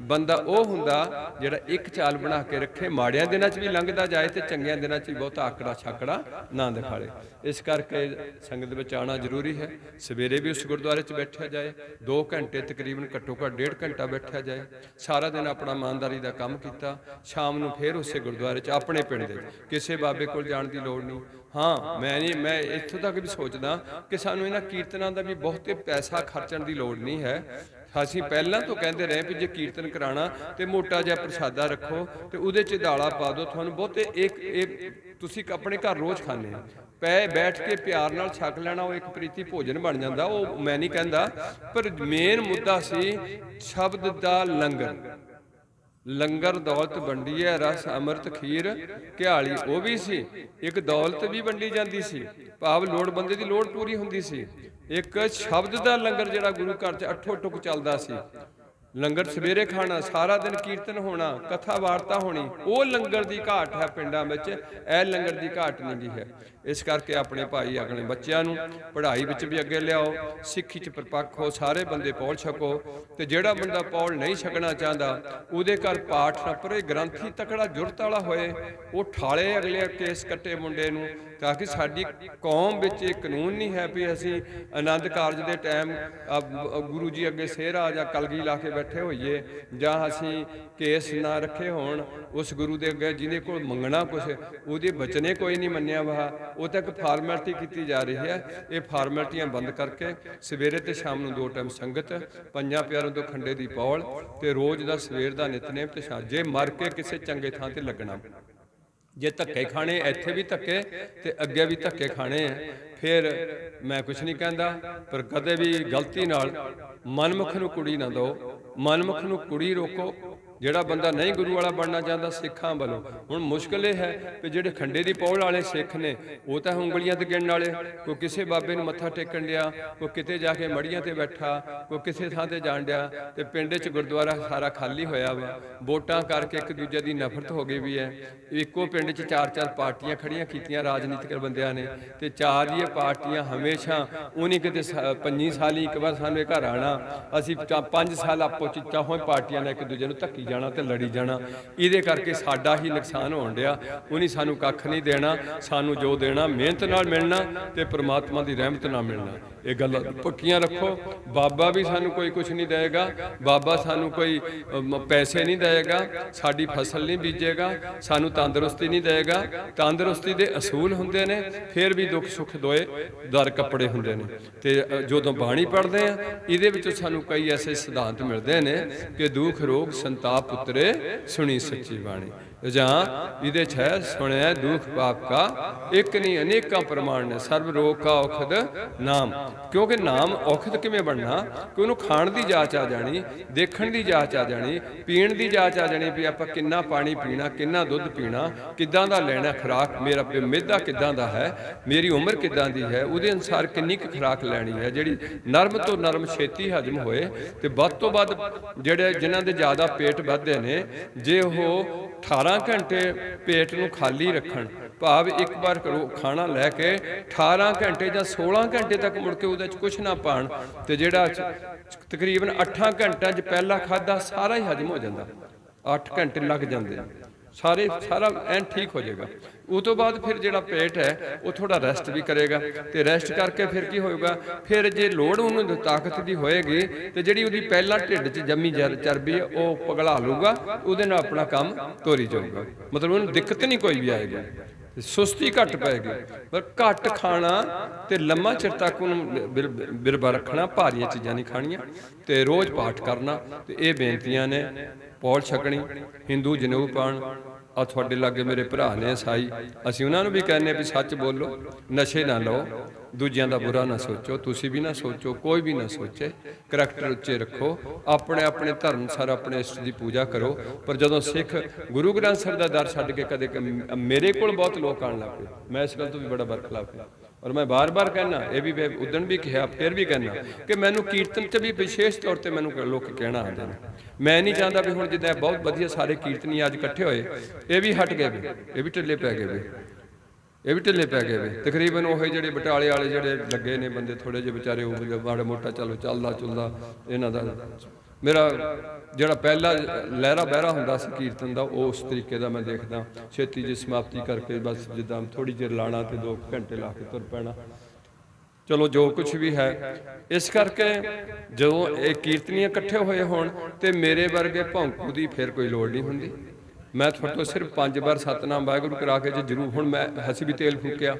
ਬੰਦਾ ਉਹ ਹੁੰਦਾ ਜਿਹੜਾ ਇੱਕ ਚਾਲ ਬਣਾ ਕੇ ਰੱਖੇ, ਮਾੜਿਆਂ ਦਿਨਾਂ 'ਚ ਵੀ ਲੰਘਦਾ ਜਾਏ ਤੇ ਚੰਗਿਆਂ ਦਿਨਾਂ 'ਚ ਵੀ ਬਹੁਤਾ ਆਕੜਾ ਛਾਕੜਾ ਨਾ ਦਿਖਾਲੇ। ਇਸ ਕਰਕੇ ਸੰਗਤ ਵਿੱਚ ਆਉਣਾ ਜ਼ਰੂਰੀ ਹੈ। ਸਵੇਰੇ ਵੀ ਉਸ ਗੁਰਦੁਆਰੇ 'ਚ ਬੈਠਿਆ ਜਾਏ 2 ਘੰਟੇ ਤਕਰੀਬਨ ਘੱਟੋ ਘੱਟ ਡੇਢ ਘੰਟਾ ਬੈਠਿਆ ਜਾਏ। ਸਾਰਾ ਦਿਨ ਆਪਣਾ ਇਮਾਨਦਾਰੀ ਦਾ ਕੰਮ ਕੀਤਾ, ਸ਼ਾਮ ਨੂੰ ਫੇਰ ਉਸੇ ਗੁਰਦੁਆਰੇ 'ਚ, ਆਪਣੇ ਪਿੰਡ ਦੇ ਕਿਸੇ ਬਾਬੇ ਕੋਲ ਜਾਣ ਦੀ ਲੋੜ ਨਹੀਂ। ਹਾਂ, ਮੈਂ ਨਹੀਂ, ਮੈਂ ਇੱਥੋਂ ਤੱਕ ਵੀ ਸੋਚਦਾ ਕਿ ਸਾਨੂੰ ਇਹਨਾਂ ਕੀਰਤਨਾਂ ਦਾ ਵੀ ਬਹੁਤੇ ਪੈਸਾ ਖਰਚਣ ਦੀ ਲੋੜ ਨਹੀਂ ਹੈ। ਅਸੀਂ ਪਹਿਲਾਂ ਤੋਂ ਕਹਿੰਦੇ ਰਹੇ ਵੀ ਜੇ ਕੀਰਤਨ ਕਰਾਣਾ ਤੇ ਮੋਟਾ ਜਿਹਾ ਪ੍ਰਸ਼ਾਦਾ ਰੱਖੋ ਤੇ ਉਹਦੇ 'ਚ ਦਾਲਾ ਪਾ ਦਿਓ ਤੁਹਾਨੂੰ ਬਹੁਤੇ ਇੱਕ ਇੱਕ ਤੁਸੀਂ ਆਪਣੇ ਘਰ ਰੋਜ਼ ਖਾਂਦੇ ਆ। ਪੈ ਬੈਠ ਕੇ ਪਿਆਰ ਨਾਲ ਛਕ ਲੈਣਾ ਉਹ ਇੱਕ ਪ੍ਰੀਤੀ ਭੋਜਨ ਬਣ ਜਾਂਦਾ ਉਹ ਮੈਂ ਨਹੀਂ ਕਹਿੰਦਾ ਪਰ ਮੇਨ ਮੁੱਦਾ ਸੀ ਸ਼ਬਦ ਦਾ ਲੰਗਰ। ਲੰਗਰ ਦੌਲਤ ਵੰਡੀ ਹੈ ਰਸ ਅੰਮ੍ਰਿਤ ਖੀਰ ਘਿਆਲੀ ਉਹ ਵੀ ਸੀ। ਇੱਕ ਦੌਲਤ ਵੀ ਵੰਡੀ ਜਾਂਦੀ ਸੀ। ਭਾਵ ਲੋੜ ਬੰਦੇ ਦੀ ਲੋੜ ਪੂਰੀ ਹੁੰਦੀ ਸੀ। ਇੱਕ ਸ਼ਬਦ ਦਾ ਲੰਗਰ ਜਿਹੜਾ ਗੁਰੂ ਘਰ 'ਚ ਅੱਠੋ ਟੁਕ ਚੱਲਦਾ ਸੀ। ਲੰਗਰ ਸਵੇਰੇ ਖਾਣਾ, ਸਾਰਾ ਦਿਨ ਕੀਰਤਨ ਹੋਣਾ, ਕਥਾ ਵਾਰਤਾ ਹੋਣੀ, ਉਹ ਲੰਗਰ ਦੀ ਘਾਟ ਹੈ ਪਿੰਡਾਂ ਵਿੱਚ, ਇਹ ਲੰਗਰ ਦੀ ਘਾਟ ਨਹੀਂ ਗੀ ਹੈ। ਇਸ ਕਰਕੇ ਆਪਣੇ ਭਾਈ, ਆਪਣੇ ਬੱਚਿਆਂ ਨੂੰ ਪੜ੍ਹਾਈ ਵਿੱਚ ਵੀ ਅੱਗੇ ਲਿਆਓ, ਸਿੱਖੀ 'ਚ ਪਰਪੱਕ ਹੋ, ਸਾਰੇ ਬੰਦੇ ਪੌਲ ਛਕੋ, ਤੇ ਜਿਹੜਾ ਬੰਦਾ ਪੌਲ ਨਹੀਂ ਛਕਣਾ ਚਾਹੁੰਦਾ, ਉਹਦੇ ਘਰ ਪਾਠ ਨਾ ਪਰੇ, ਗ੍ਰੰਥੀ ਤਕੜਾ ਜੁਰਤ ਵਾਲਾ ਹੋਏ, ਉਹ ਠਾਲੇ ਅਗਲੇ ਕੇਸ ਕੱਟੇ ਮੁੰਡੇ ਨੂੰ ਤਾਂ ਕਿ ਸਾਡੀ ਕੌਮ ਵਿੱਚ ਇਹ ਕਾਨੂੰਨ ਨਹੀਂ ਹੈ ਵੀ ਅਸੀਂ ਆਨੰਦ ਕਾਰਜ ਦੇ ਟਾਈਮ ਗੁਰੂ ਜੀ ਅੱਗੇ ਸਿਹਰਾ ਜਾਂ ਕਲਗੀ ਲਾ ਕੇ ਬੈਠੇ ਹੋਈਏ, ਜਾਂ ਅਸੀਂ ਕੇਸ ਨਾ ਰੱਖੇ ਹੋਣ, ਉਸ ਗੁਰੂ ਦੇ ਅੱਗੇ ਜਿਹਦੇ ਕੋਲ ਮੰਗਣਾ ਕੁਛ, ਉਹਦੇ ਬਚਨੇ ਕੋਈ ਨਹੀਂ ਮੰਨਿਆ ਵਾ। ਉਹ ਤੱਕ ਫਾਰਮੈਲਿਟੀ ਕੀਤੀ ਜਾ ਰਹੀ ਹੈ। ਇਹ ਫਾਰਮੈਲਿਟੀਆਂ ਬੰਦ ਕਰਕੇ ਸਵੇਰੇ ਤੇ ਸ਼ਾਮ ਨੂੰ ਦੋ ਟਾਈਮ ਸੰਗਤ, ਪੰਜਾਂ ਪਿਆਰਿਆਂ ਤੋਂ ਖੰਡੇ ਦੀ ਪੌਲ ਤੇ ਰੋਜ਼ ਦਾ ਸਵੇਰ ਦਾ ਨਿਤਨੇਮ ਤੇ ਸਾਜੇ ਮਰ ਕੇ ਕਿਸੇ ਚੰਗੇ ਥਾਂ ਤੇ ਲੱਗਣਾ। ਜੇ ਧੱਕੇ ਖਾਣੇ, ਇੱਥੇ ਵੀ ਧੱਕੇ ਤੇ ਅੱਗੇ ਵੀ ਧੱਕੇ ਖਾਣੇ ਆ। ਫਿਰ ਮੈਂ ਕੁਝ ਨਹੀਂ ਕਹਿੰਦਾ, ਪਰ ਕਦੇ ਵੀ ਗਲਤੀ ਨਾਲ ਮਨਮੁਖ ਨੂੰ ਕੁੜੀ ਨਾ ਦਿਓ। ਮਨਮੁਖ ਨੂੰ ਕੁੜੀ ਰੋਕੋ ਜਿਹੜਾ ਬੰਦਾ ਨਹੀਂ ਗੁਰੂ ਵਾਲਾ ਬਣਨਾ ਚਾਹੁੰਦਾ, ਸਿੱਖਾਂ ਵੱਲੋਂ। ਹੁਣ ਮੁਸ਼ਕਲ ਇਹ ਹੈ ਕਿ ਜਿਹੜੇ ਖੰਡੇ ਦੀ ਪੌੜ ਵਾਲੇ ਸਿੱਖ ਨੇ, ਉਹ ਤਾਂ ਉਂਗਲੀਆਂ ਤੇ ਗਿਣਨ ਵਾਲੇ, ਕੋਈ ਕਿਸੇ ਬਾਬੇ ਨੂੰ ਮੱਥਾ ਟੇਕਣ ਡਿਆ, ਕੋਈ ਕਿਤੇ ਜਾ ਕੇ ਮੜੀਆਂ ਤੇ ਬੈਠਾ, ਕੋਈ ਕਿਸੇ ਥਾਂ ਤੇ ਜਾਣ ਡਿਆ, ਤੇ ਪਿੰਡ 'ਚ ਗੁਰਦੁਆਰਾ ਸਾਰਾ ਖਾਲੀ ਹੋਇਆ ਵਾ। ਵੋਟਾਂ ਕਰਕੇ ਇੱਕ ਦੂਜੇ ਦੀ ਨਫ਼ਰਤ ਹੋ ਗਈ ਵੀ ਹੈ। ਇੱਕੋ ਪਿੰਡ 'ਚ ਚਾਰ ਚਾਰ ਪਾਰਟੀਆਂ ਖੜੀਆਂ ਕੀਤੀਆਂ ਰਾਜਨੀਤਿਕ ਬੰਦਿਆਂ ਨੇ, ਤੇ ਚਾਰ ਹੀ ਪਾਰਟੀਆਂ ਹਮੇਸ਼ਾ ਉਹਨੀ ਕਿਤੇ ਸ- ਪੰਜੀ ਸਾਲੀ ਇੱਕ ਵਾਰ ਸਾਨੂੰ ਇਹ ਘਰ ਆਣਾ ਅਸੀਂ ਚਾ- ਪੰਜ ਸਾਲ ਆਪੋ ਚ ਚਾਹੋਂ ਪਾਰਟੀਆਂ ਨੇ ਇੱਕ ਦੂਜੇ ਨੂੰ ਧੱਕੀ ਜਾਣਾ ਤੇ ਲੜੀ ਜਾਣਾ। ਇਹਦੇ ਕਰਕੇ ਸਾਡਾ ਹੀ ਨੁਕਸਾਨ ਹੋਣ ਡਿਆ। ਉਹਨੇ ਸਾਨੂੰ ਕੱਖ ਨਹੀਂ ਦੇਣਾ, ਸਾਨੂੰ ਜੋ ਦੇਣਾ, ਮਿਹਨਤ ਨਾਲ ਮਿਲਣਾ ਤੇ ਪ੍ਰਮਾਤਮਾ ਦੀ ਰਹਿਮਤ ਨਾਲ ਮਿਲਣਾ। ਇਹ ਗੱਲ ਪੱਕੀਆਂ ਰੱਖੋ। ਬਾਬਾ ਵੀ ਸਾਨੂੰ ਕੋਈ ਕੁਝ ਨਹੀਂ ਦੇਵੇਗਾ। ਬਾਬਾ ਸਾਨੂੰ ਕੋਈ ਪੈਸੇ ਨਹੀਂ ਦੇਵੇਗਾ। ਸਾਡੀ ਫਸਲ ਨਹੀਂ ਬੀਜੇਗਾ। ਸਾਨੂੰ ਤੰਦਰੁਸਤੀ ਨਹੀਂ ਦੇਵੇਗਾ। ਤੰਦਰੁਸਤੀ ਦੇ ਅਸੂਲ ਹੁੰਦੇ ਨੇ, ਫਿਰ ਵੀ ਦੁੱਖ ਸੁੱਖ ਦੋਏ ਦਰ ਕੱਪੜੇ ਹੁੰਦੇ ਨੇ। ਤੇ ਜਦੋਂ ਬਾਣੀ ਪੜ੍ਹਦੇ ਆ, ਇਹਦੇ ਵਿੱਚੋਂ ਸਾਨੂੰ ਕਈ ਐਸੇ ਸਿਧਾਂਤ ਮਿਲਦੇ ਨੇ ਕਿ ਦੁੱਖ, ਰੋਗ, ਸੰਤਾਪ ਉਤਰੇ ਸੁਣੀ ਸੱਚੀ ਬਾਣੀ। ਜਾਂ ਇਹਦੇ ਚ ਹੈ ਸੁਣਿਆ ਦੁੱਖ ਪਾਪ ਕਾ, ਇੱਕ ਨਹੀਂ ਅਨੇਕਾਂ ਪ੍ਰਮਾਣ ਨੇ, ਸਰਬ ਰੋਗ ਕਾ ਔਖਦ ਨਾਮ। ਕਿਉਂਕਿ ਨਾਮ ਔਖਦ ਕਿਵੇਂ ਬਣਨਾ? ਕਿ ਉਹਨੂੰ ਖਾਣ ਦੀ ਜਾਚ ਆ ਜਾਣੀ, ਦੇਖਣ ਦੀ ਜਾਚ ਆ ਜਾਣੀ, ਪੀਣ ਦੀ ਜਾਚ ਆ ਜਾਣੀ ਵੀ ਆਪਾਂ ਕਿੰਨਾ ਪਾਣੀ ਪੀਣਾ, ਕਿੰਨਾ ਦੁੱਧ ਪੀਣਾ, ਕਿੱਦਾਂ ਦਾ ਲੈਣਾ ਖੁਰਾਕ, ਮੇਰਾ ਪ- ਮਿਹਦਾ ਕਿੱਦਾਂ ਦਾ ਹੈ, ਮੇਰੀ ਉਮਰ ਕਿੱਦਾਂ ਦੀ ਹੈ, ਉਹਦੇ ਅਨੁਸਾਰ ਕਿੰਨੀ ਕੁ ਖੁਰਾਕ ਲੈਣੀ ਹੈ, ਜਿਹੜੀ ਨਰਮ ਤੋਂ ਨਰਮ ਛੇਤੀ ਹਜਮ ਹੋਏ, ਤੇ ਵੱਧ ਤੋਂ ਵੱਧ ਜਿਹੜੇ, ਜਿਨ੍ਹਾਂ ਦੇ ਜ਼ਿਆਦਾ ਪੇਟ ਵੱਧਦੇ ਨੇ, ਜੇ ਉਹ 18 ਘੰਟੇ ਪੇਟ ਨੂੰ ਖਾਲੀ ਰੱਖਣ। ਭਾਵ ਇੱਕ ਵਾਰ ਕਰੋ, ਖਾਣਾ ਲੈ ਕੇ 18 ਘੰਟੇ ਜਾਂ 16 ਘੰਟੇ ਤੱਕ ਮੁੜ ਕੇ ਉਹਦੇ ਚ ਕੁਝ ਨਾ ਪਾਣ ਤੇ ਜਿਹੜਾ ਤਕਰੀਬਨ 8 ਘੰਟਿਆਂ ਚ ਪਹਿਲਾ ਖਾਦਾ ਸਾਰਾ ਹੀ ਹਜਮ ਹੋ ਜਾਂਦਾ। 8 ਘੰਟੇ ਲੱਗ ਜਾਂਦੇ ਸਾਰੇ ਸਾਰਾ ਐਨ ਠੀਕ ਹੋ ਜਾਏਗਾ। ਉਹ ਤੋਂ ਬਾਅਦ ਫਿਰ ਜਿਹੜਾ ਪੇਟ ਹੈ, ਉਹ ਥੋੜਾ ਰੈਸਟ ਵੀ ਕਰੇਗਾ। ਤੇ ਰੈਸਟ ਕਰਕੇ ਫਿਰ ਕੀ ਹੋਏਗਾ ਫਿਰ ਜੇ ਲੋੜ ਉਹਨੂੰ ਤਾਕਤ ਦੀ ਹੋਏਗੀ, ਤੇ ਜਿਹੜੀ ਉਹਦੀ ਪਹਿਲਾਂ ਢਿੱਡ 'ਚ ਜੰਮੀ ਜਰ- ਚਰਬੀ ਹੈ ਉਹ ਪਗਲਾ ਲੂਗਾ ਉਹਦੇ ਨਾਲ ਆਪਣਾ ਕੰਮ ਤੋਰੀ ਜਾਊਗਾ। ਮਤਲਬ ਉਹਨੂੰ ਦਿੱਕਤ ਨਹੀਂ ਕੋਈ ਵੀ ਆਏਗੀ। ਸੁਸਤੀ ਘੱਟ ਪਏਗੀ। ਪਰ ਘੱਟ ਖਾਣਾ ਤੇ ਲੰਮਾ ਚਿਰ ਤੱਕ ਉਹਨੂੰ ਬਿਰ- ਬਿਰਬਾ ਰੱਖਣਾ, ਭਾਰੀਆਂ ਚੀਜ਼ਾਂ ਨਹੀਂ ਖਾਣੀਆਂ। ਤੇ ਰੋਜ਼ ਪਾਠ ਕਰਨਾ, ਤੇ ਇਹ ਬੇਨਤੀਆਂ ਨੇ। ਪੌਲ ਛਕਣੀ, ਹਿੰਦੂ ਜਨੇਊ ਪਾਣ। ਆ ਤੁਹਾਡੇ ਲਾਗੇ ਮੇਰੇ ਭਰਾ ਨੇ ਸਾਈ। ਅਸੀਂ ਉਹਨਾਂ ਨੂੰ ਵੀ ਕਹਿੰਨੇ ਵੀ ਸੱਚ ਬੋਲੋ, ਨਸ਼ੇ ਨਾ ਲਓ, ਦੂਜਿਆਂ ਦਾ ਬੁਰਾ ਨਾ ਸੋਚੋ, ਤੁਸੀਂ ਵੀ ਨਾ ਸੋਚੋ, ਕੋਈ ਵੀ ਨਾ ਸੋਚੇ, ਕਰੈਕਟਰ ਉੱਚੇ ਰੱਖੋ, ਆਪਣੇ ਆਪਣੇ ਧਰਮ ਸਰ ਆਪਣੇ ਇਸ਼ਟ ਦੀ ਪੂਜਾ ਕਰੋ। ਪਰ ਜਦੋਂ ਸਿੱਖ ਗੁਰੂ ਗ੍ਰੰਥ ਸਾਹਿਬ ਦਾ ਦਰ ਛੱਡ ਕੇ ਕਦੇ ਕ- ਮੇਰੇ ਕੋਲ ਬਹੁਤ ਲੋਕ ਆਉਣ ਲੱਗ ਪਏ। ਮੈਂ ਇਸ ਗੱਲ ਤੋਂ ਵੀ ਬੜਾ ਬਰਖਲਾਫ ਹਾਂ। ਔਰ ਮੈਂ ਬਾਰ-ਬਾਰ ਕਹਿਣਾ ਇਹ ਵੀ ਮੈਂ ਉਦਣ ਵੀ ਕਿਹਾ, ਫਿਰ ਵੀ ਕਹਿਣਾ ਕਿ ਮੈਨੂੰ ਕੀਰਤਨ 'ਚ ਵੀ ਵਿਸ਼ੇਸ਼ ਤੌਰ ਤੇ ਮੈਨੂੰ ਲੋਕ ਕਹਿਣਾ ਆਉਂਦੇ ਨੇ। ਮੈਂ ਨਹੀਂ ਚਾਹੁੰਦਾ ਵੀ ਹੁਣ ਜਿੱਦਾਂ ਬਹੁਤ ਵਧੀਆ ਸਾਰੇ ਕੀਰਤਨੀ ਅੱਜ ਇਕੱਠੇ ਹੋਏ, ਇਹ ਵੀ ਹਟ ਗਏ ਵੀ, ਇਹ ਵੀ ਢਿੱਲੇ ਪੈ ਗਏ ਵੀ। ਇਹ ਵੀ ਢਿੱਲੇ ਪੈ ਗਏ ਵੇ। ਤਕਰੀਬਨ ਉਹ ਜਿਹੜੇ ਬਟਾਲੇ ਵਾਲੇ ਜਿਹੜੇ ਲੱਗੇ ਨੇ ਬੰਦੇ ਥੋੜੇ ਜਿਹੇ ਵਿਚਾਰੇ ਉਹ ਮਾੜਾ ਮੋਟਾ, ਚਲੋ ਚੱਲਦਾ ਚੁੱਲਦਾ ਇਹਨਾਂ ਦਾ ਮੇਰਾ ਜਿਹੜਾ ਪਹਿਲਾ ਲਹਿਰਾ ਬਹਿਰਾ ਹੁੰਦਾ ਸੀ ਕੀਰਤਨ ਦਾ, ਉਹ ਉਸ ਤਰੀਕੇ ਦਾ ਮੈਂ ਦੇਖਦਾ। ਛੇਤੀ ਜਿਹੀ ਸਮਾਪਤੀ ਕਰਕੇ ਬਸ ਜਿੱਦਾਂ ਥੋੜੀ ਜਿਹੀ ਲਾਣਾ ਤੇ 2 ਘੰਟੇ ਲਾ ਕੇ ਤੁਰ ਪੈਣਾ। ਚਲੋ, ਜੋ ਕੁਝ ਵੀ ਹੈ। ਇਸ ਕਰਕੇ ਜਦੋਂ ਇਹ ਕੀਰਤਨੀਆਂ ਇਕੱਠੇ ਹੋਏ ਹੋਣ ਤੇ ਮੇਰੇ ਵਰਗੇ ਭੌਂਕੂ ਦੀ ਫਿਰ ਕੋਈ ਲੋੜ ਨਹੀਂ ਹੁੰਦੀ। ਮੈਂ ਤੁਹਾਡੇ ਤੋਂ ਸਿਰਫ ਪੰਜ ਵਾਰ ਸਤਨਾਮ ਵਾਹਿਗੁਰੂ ਕਰਾ ਕੇ ਜੇ ਜਰੂਰ ਹੁਣ ਮੈਂ ਹਸੀ ਵੀ ਤੇਲ ਫੂਕਿਆ।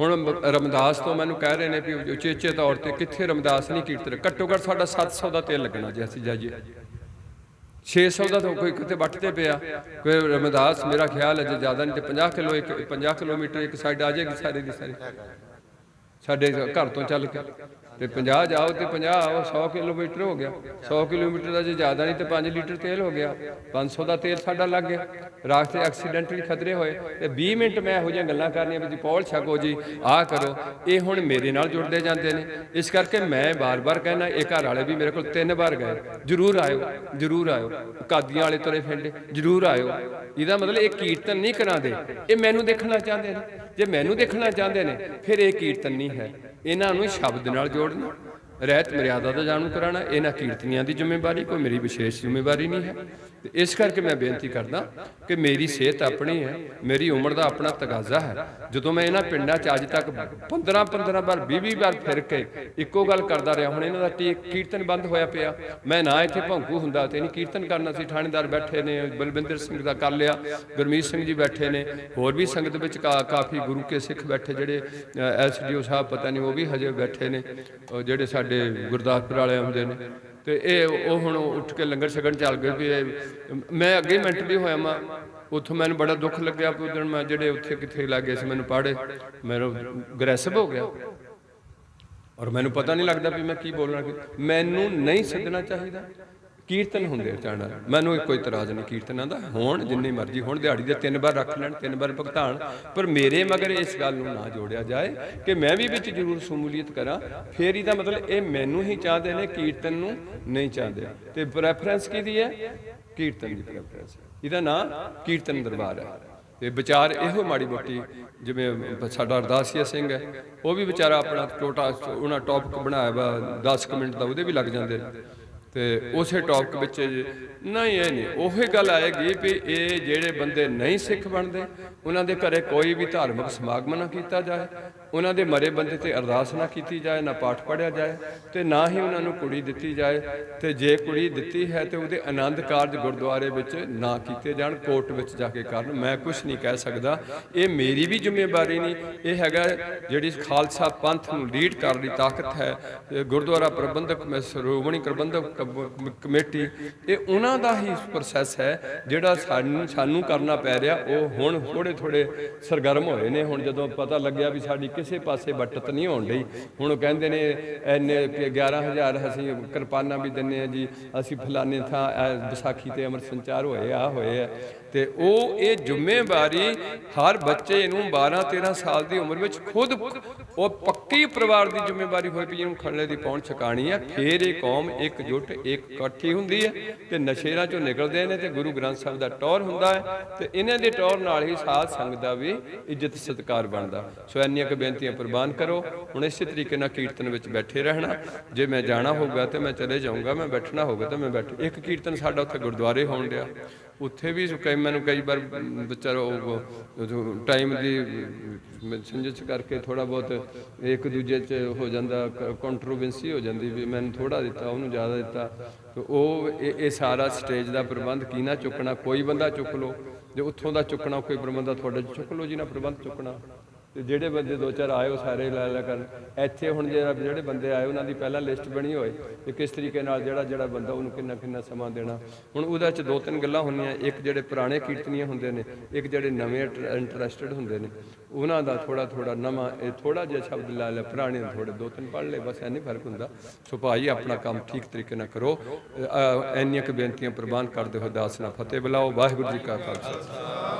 ਹੁਣ ਰਮਦਾਸ ਤੋਂ ਮੈਨੂੰ ਕਹਿ ਰਹੇ ਨੇ ਵੀ ਉਚੇਚੇ ਤੌਰ ਤੇ ਕਿੱਥੇ ਰਮਦਾਸ ਨਹੀਂ ਕੀਰਤਨ ਘੱਟੋ ਘੱਟ ਸਾਡਾ 700 ਦਾ ਤੇਲ ਲੱਗਣਾ ਜੇ, ਅਸੀਂ ਜਾਈਏ। 600 ਦਾ ਤਾਂ ਕੋਈ ਕਿਤੇ ਵੱਟ ਤੇ ਪਿਆ ਕੋਈ ਰਮਦਾਸ ਮੇਰਾ ਖਿਆਲ ਹੈ ਜੇ ਜ਼ਿਆਦਾ ਨਹੀਂ ਤੇ 50 ਕਿਲੋ ਇੱਕ 50 ਕਿਲੋਮੀਟਰ ਇੱਕ ਸਾਈਡ ਆ ਜਾਏਗੀ ਸਾਰੀ ਦੀ ਸਾਰੀ। ਸਾਡੇ ਘਰ ਤੋਂ ਚੱਲ ਕੇ। ਤੇ 50 ਜਾਓ ਤੇ 50 ਆਓ 100 ਕਿਲੋਮੀਟਰ ਹੋ ਗਿਆ। 100 ਕਿਲੋਮੀਟਰ ਦਾ ਜੇ ਜ਼ਿਆਦਾ ਨਹੀਂ ਤੇ 5 ਲੀਟਰ ਤੇਲ ਹੋ ਗਿਆ। 500 ਦਾ ਤੇਲ ਸਾਡਾ ਲੱਗ ਗਿਆ। ਰਾਸਤੇ ਐਕਸੀਡੈਂਟਲੀ ਖਤਰੇ ਹੋਏ। ਤੇ 20 ਮਿੰਟ ਮੈਂ ਇਹੋ ਜਿਹੀਆਂ ਗੱਲਾਂ ਕਰਨੀਆਂ ਵੀ ਜੀ, ਪੌਲ ਛਕੋ ਜੀ, ਆਹ ਕਰੋ। ਇਹ ਹੁਣ ਮੇਰੇ ਨਾਲ ਜੁੜਦੇ ਜਾਂਦੇ ਨੇ। ਇਸ ਕਰਕੇ ਮੈਂ ਬਾਰ-ਬਾਰ ਕਹਿਣਾ ਇਹ ਘਰ ਵਾਲੇ ਵੀ ਮੇਰੇ ਕੋਲ ਤਿੰਨ ਵਾਰ ਗਏ। ਜਰੂਰ ਆਇਓ ਜਰੂਰ ਆਇਓ। ਕਾਦੀਆਂ ਵਾਲੇ ਤੁਰੇ ਫਿਰਦੇ, ਜਰੂਰ ਆਇਓ। ਇਹਦਾ ਮਤਲਬ ਇਹ ਕੀਰਤਨ ਨਹੀਂ ਕਰਾਉਂਦੇ। ਇਹ ਮੈਨੂੰ ਦੇਖਣਾ ਚਾਹੁੰਦੇ ਨੇ। ਜੇ ਮੈਨੂੰ ਦੇਖਣਾ ਚਾਹੁੰਦੇ ਨੇ, ਫਿਰ ਇਹ ਕੀਰਤਨ ਨਹੀਂ ਹੈ। ਇਹਨਾਂ ਨੂੰ ਸ਼ਬਦ ਨਾਲ ਜੋੜਨਾ, ਰਹਿਤ ਮਰਿਆਦਾ ਦਾ ਜਾਣੂ ਕਰਾਣਾ ਇਹਨਾਂ ਕੀਰਤਨੀਆਂ ਦੀ ਜ਼ਿੰਮੇਵਾਰੀ, ਕੋਈ ਮੇਰੀ ਵਿਸ਼ੇਸ਼ ਜ਼ਿੰਮੇਵਾਰੀ ਨਹੀਂ ਹੈ। ਤੇ ਇਸ ਕਰਕੇ ਮੈਂ ਬੇਨਤੀ ਕਰਦਾ ਕਿ ਮੇਰੀ ਸਿਹਤ ਆਪਣੀ ਹੈ, ਮੇਰੀ ਉਮਰ ਦਾ ਆਪਣਾ ਤਗਾਜ਼ਾ ਹੈ। ਜਦੋਂ ਮੈਂ ਇਹਨਾਂ ਪਿੰਡਾਂ 'ਚ ਅੱਜ ਤੱਕ 15 15 ਵਾਰ 20 20 ਵਾਰ ਫਿਰ ਕੇ ਇੱਕੋ ਗੱਲ ਕਰਦਾ ਰਿਹਾ, ਹੁਣ ਇਹਨਾਂ ਦਾ ਟੀ- ਕੀਰਤਨ ਬੰਦ ਹੋਇਆ ਪਿਆ। ਮੈਂ ਨਾ ਇੱਥੇ ਭੌਂਕੂ ਹੁੰਦਾ ਤੇ ਨਹੀਂ ਕੀਰਤਨ ਕਰਨਾ ਸੀ, ਥਾਣੇਦਾਰ ਬੈਠੇ ਨੇ, ਬਲਵਿੰਦਰ ਸਿੰਘ ਦਾ ਕਰ ਲਿਆ, ਗੁਰਮੀਤ ਸਿੰਘ ਜੀ ਬੈਠੇ ਨੇ, ਹੋਰ ਵੀ ਸੰਗਤ ਵਿੱਚ ਕਾ- ਕਾਫੀ ਗੁਰੂ ਕੇ ਸਿੱਖ ਬੈਠੇ ਜਿਹੜੇ ਐਸਡੀਓ ਸਾਹਿਬ, ਪਤਾ ਨਹੀਂ ਉਹ ਵੀ ਹਜੇ ਬੈਠੇ ਨੇ, ਉਹ ਜਿਹੜੇ ਸਾਡੇ ਗੁਰਦਾਸਪੁਰ ਵਾਲੇ ਆਉਂਦੇ ਨੇ। ਤੇ ਇਹ ਉਹ ਹੁਣ ਉੱਠ ਕੇ ਲੰਗਰ ਛਕਣ ਚੱਲ ਗਏ ਵੀ ਇਹ- ਮੈਂ ਅੱਗੇ ਮੈਂਟਲੀ ਹੋਇਆ ਮੈਂ ਉੱਥੋਂ ਮੈਨੂੰ ਬੜਾ ਦੁੱਖ ਲੱਗਿਆ ਕਿ ਉਦੋਂ ਮੈਂ ਜਿਹੜੇ ਉੱਥੇ ਕਿੱਥੇ ਲੱਗ ਗਏ ਸੀ ਮੈਨੂੰ ਪਾੜੇ, ਮੇਰਾ ਗ੍ਰੈਸਿਵ ਹੋ ਗਿਆ। ਔਰ ਮੈਨੂੰ ਪਤਾ ਨਹੀਂ ਲੱਗਦਾ ਵੀ ਮੈਂ ਕੀ ਬੋਲਣਾ, ਮੈਨੂੰ ਨਹੀਂ ਸੱਦਣਾ ਚਾਹੀਦਾ। ਕੀਰਤਨ ਹੁੰਦੇ ਚਾਹਣਾ ਮੈਨੂੰ ਕੋਈ ਇਤਰਾਜ਼ ਨਹੀਂ ਕੀਰਤਨਾਂ ਦਾ। ਹੋਣ ਜਿੰਨੀ ਮਰਜ਼ੀ, ਹੋਣ ਦਿਹਾੜੀ ਦੇ ਤਿੰਨ ਵਾਰ ਰੱਖ ਲੈਣ, ਤਿੰਨ ਵਾਰ ਭੁਗਤਾਨ। ਪਰ ਮੇਰੇ ਮਗਰ ਇਸ ਗੱਲ ਨੂੰ ਨਾ ਜੋੜਿਆ ਜਾਏ ਕਿ ਮੈਂ ਵੀ ਵਿੱਚ ਜ਼ਰੂਰ ਸ਼ਮੂਲੀਅਤ ਕਰਾਂ। ਫੇਰ ਇਹਦਾ ਮਤਲਬ ਇਹ ਮੈਨੂੰ ਹੀ ਚਾਹਦੇ ਨੇ, ਕੀਰਤਨ ਨੂੰ ਨਹੀਂ ਚਾਹਦੇ। ਤੇ ਪ੍ਰੈਫਰੈਂਸ ਕਿਹਦੀ ਹੈ? ਕੀਰਤਨ ਦੀ ਪ੍ਰੈਫਰੈਂਸ ਇਹਦਾ ਨਾਂ ਕੀਰਤਨ ਦਰਬਾਰ ਹੈ। ਤੇ ਵਿਚਾਰ ਇਹੋ ਮਾੜੀ ਮੋਟੀ, ਜਿਵੇਂ ਸਾਡਾ ਅਰਦਾਸੀਆ ਸਿੰਘ ਹੈ, ਉਹ ਵੀ ਵਿਚਾਰਾ ਆਪਣਾ ਛੋਟਾ, ਉਹਨਾਂ ਟੌਪਿਕ ਬਣਾਇਆ ਵਾ 10 ਕੁ ਮਿੰਟ ਦਾ, ਉਹਦੇ ਵੀ ਲੱਗ ਜਾਂਦੇ। ਤੇ ਉਸੇ ਟੌਪਿਕ ਵਿੱਚ ਨਹੀਂ, ਇਹ ਨਹੀਂ। ਉਹੀ ਗੱਲ ਆਏਗੀ ਵੀ ਇਹ ਜਿਹੜੇ ਬੰਦੇ ਨਹੀਂ ਸਿੱਖ ਬਣਦੇ, ਉਹਨਾਂ ਦੇ ਘਰੇ ਕੋਈ ਵੀ ਧਾਰਮਿਕ ਸਮਾਗਮ ਨਾ ਕੀਤਾ ਜਾਏ। ਉਹਨਾਂ ਦੇ ਮਰੇ ਬੰਦੇ ਤੇ ਅਰਦਾਸ ਨਾ ਕੀਤੀ ਜਾਏ, ਨਾ ਪਾਠ ਪੜਿਆ ਜਾਏ ਤੇ ਨਾ ਹੀ ਉਹਨਾਂ ਨੂੰ ਕੁੜੀ ਦਿੱਤੀ ਜਾਏ। ਤੇ ਜੇ ਕੁੜੀ ਦਿੱਤੀ ਹੈ ਤੇ ਉਹਦੇ ਆਨੰਦ ਕਾਰਜ ਗੁਰਦੁਆਰੇ ਵਿੱਚ ਨਾ ਕੀਤੇ ਜਾਣ, ਕੋਰਟ ਵਿੱਚ ਜਾ ਕੇ ਕਰਨ। ਮੈਂ ਕੁਝ ਨਹੀਂ ਕਹਿ ਸਕਦਾ। ਇਹ ਮੇਰੀ ਵੀ ਜ਼ਿੰਮੇਵਾਰੀ ਨਹੀਂ। ਇਹ ਹੈਗਾ ਜਿਹੜੀ ਖਾਲਸਾ ਪੰਥ ਨੂੰ ਲੀਡ ਕਰਨ ਦੀ ਤਾਕਤ ਹੈ। ਗੁਰਦੁਆਰਾ ਪ੍ਰਬੰਧਕ, ਮੈਂ ਸ਼੍ਰੋਮਣੀ ਪ੍ਰਬੰਧਕ ਕਮ- ਕਮੇਟੀ, ਇਹ ਉਹਨਾਂ ਦਾ ਹੀ ਪ੍ਰੋਸੈਸ ਹੈ। ਜਿਹੜਾ ਸਾਨੂੰ ਸਾਨੂੰ ਕਰਨਾ ਪੈ ਰਿਹਾ, ਉਹ ਹੁਣ ਥੋੜੇ ਥੋੜੇ ਸਰਗਰਮ ਹੋਏ ਨੇ। ਹੁਣ ਜਦੋਂ ਪਤਾ ਲੱਗਿਆ ਵੀ ਸਾਡੀ ਕਿਸੇ ਪਾਸੇ ਬੱਟਤ ਨਹੀਂ ਹੋਣ ਡਈ। ਹੁਣ ਉਹ ਕਹਿੰਦੇ ਨੇ ਐਨੇ ਕਿ 11000 ਅਸੀਂ ਕਿਰਪਾਨਾਂ ਵੀ ਦਿੰਨੇ ਆ ਜੀ। ਅਸੀਂ ਫਲਾਣੇ ਥਾਂ ਵਿਸਾਖੀ ਤੇ ਅਮਰ ਸੰਚਾਰ ਹੋਏ, ਆ ਹੋਏ ਆ। ਤੇ ਉਹ ਇਹ ਜ਼ਿੰਮੇਵਾਰੀ ਹਰ ਬੱਚੇ ਨੂੰ 12 13 ਸਾਲ ਦੀ ਉਮਰ ਵਿੱਚ ਖੁਦ ਉਹ ਪੱਕੀ ਪਰਿਵਾਰ ਦੀ ਜ਼ਿੰਮੇਵਾਰੀ ਹੋਈ ਵੀ ਇਹਨੂੰ ਖੜਲੇ ਦੀ ਪਹੁੰਚ ਛਕਾਣੀ ਹੈ ਫੇਰ ਇਹ ਕੌਮ ਇੱਕ ਜੁੱਟ ਇੱਕ ਇਕੱਠੀ ਹੁੰਦੀ ਹੈ ਤੇ ਨਸ਼ੇਰਾਂ ਚੋਂ ਨਿਕਲਦੇ ਨੇ ਤੇ ਗੁਰੂ ਗ੍ਰੰਥ ਸਾਹਿਬ ਦਾ ਟੌਰ ਹੁੰਦਾ ਹੈ ਤੇ ਇਹਨਾਂ ਦੇ ਟੌਰ ਨਾਲ ਹੀ ਸਾਧ ਸੰਗਤ ਦਾ ਵੀ ਇੱਜ਼ਤ ਸਤਿਕਾਰ ਬਣਦਾ। ਸੋ ਇੰਨੀਆਂ ਕੁ ਬੇਨਤੀਆਂ ਪ੍ਰਵਾਨ ਕਰੋ। ਹੁਣ ਇਸੇ ਤਰੀਕੇ ਨਾਲ ਕੀਰਤਨ ਵਿੱਚ ਬੈਠੇ ਰਹਿਣਾ। ਜੇ ਮੈਂ ਜਾਣਾ ਹੋਊਗਾ ਤੇ ਮੈਂ ਚਲੇ ਜਾਊਂਗਾ, ਮੈਂ ਬੈਠਣਾ ਹੋਊਗਾ ਤਾਂ ਮੈਂ ਬੈਠ ਇੱਕ ਕੀਰਤਨ ਸਾਡਾ ਉੱਥੇ ਗੁਰਦੁਆਰੇ ਹੋਣ ਡਿਆ। ਉੱਥੇ ਵੀ ਕਈ ਮੈਨੂੰ ਕਈ ਵਾਰ ਵਿਚਾਰਾ ਟਾਈਮ ਦੀ ਸੰਜਿਤ ਕਰਕੇ ਥੋੜਾ ਬਹੁਤ ਇੱਕ ਦੂਜੇ 'ਚ ਹੋ ਜਾਂਦਾ ਕੰਟਰੋਵਰਸੀ ਹੋ ਜਾਂਦੀ ਵੀ ਮੈਨੂੰ ਥੋੜਾ ਦਿੱਤਾ, ਉਹਨੂੰ ਜ਼ਿਆਦਾ ਦਿੱਤਾ। ਤੇ ਉਹ ਇਹ ਸਾਰਾ ਸਟੇਜ ਦਾ ਪ੍ਰਬੰਧ ਕਿਹਨਾਂ ਚੁੱਕਣਾ, ਕੋਈ ਬੰਦਾ ਚੁੱਕ ਲੋ ਜੇ ਉੱਥੋਂ ਦਾ ਚੁੱਕਣਾ, ਕੋਈ ਪ੍ਰਬੰਧਾ ਤੁਹਾਡੇ 'ਚ ਚੁੱਕ ਲੋ ਜੀ ਨਾ, ਪ੍ਰਬੰਧ ਚੁੱਕਣਾ। ਤੇ ਜਿਹੜੇ ਬੰਦੇ ਦੋ ਚਾਰ ਆਏ ਉਹ ਸਾਰੇ ਲੈ ਲੈ ਕਰਨ ਇੱਥੇ ਹੁਣ ਜਿਹੜਾ ਜਿਹੜੇ ਬੰਦੇ ਆਏ ਉਹਨਾਂ ਦੀ ਪਹਿਲਾਂ ਲਿਸਟ ਬਣੀ ਹੋਏ ਕਿ ਕਿਸ ਤਰੀਕੇ ਨਾਲ ਜਿਹੜਾ ਜਿਹੜਾ ਬੰਦਾ ਉਹਨੂੰ ਕਿੰਨਾ ਕਿੰਨਾ ਸਮਾਂ ਦੇਣਾ। ਹੁਣ ਉਹਦੇ ਚ ਦੋ ਤਿੰਨ ਗੱਲਾਂ ਹੁੰਦੀਆਂ। ਇੱਕ ਜਿਹੜੇ ਪੁਰਾਣੇ ਕੀਰਤਨੀਏ ਹੁੰਦੇ ਨੇ ਇੱਕ ਜਿਹੜੇ ਨਵੇਂ ਇੰਟਰਸਟਡ ਹੁੰਦੇ ਨੇ ਉਹਨਾਂ ਦਾ ਥੋੜਾ ਥੋੜਾ ਨਵਾਂ ਇਹ ਥੋੜਾ ਜਿਹਾ ਸ਼ਬਦ ਲੈ ਲੈ ਪੁਰਾਣੇ ਨੂੰ ਥੋੜੇ ਦੋ ਤਿੰਨ ਪੜ੍ਹ ਲੈ ਬਸ ਐ ਫ਼ਰਕ ਹੁੰਦਾ। ਸੋ ਭਾਈ ਆਪਣਾ ਕੰਮ ਠੀਕ ਤਰੀਕੇ ਨਾਲ ਕਰੋ। ਅ, ਇੰਨੀਆਂ ਕੁ ਬੇਨਤੀਆਂ ਪ੍ਰਵਾਨ ਕਰਦੇ ਹੋ ਦਾਸ ਨਾਲ ਫਤਿਹ ਬੁਲਾਓ। ਵਾਹਿਗੁਰੂ ਜੀ ਕਾ ਖਾਲਸਾ।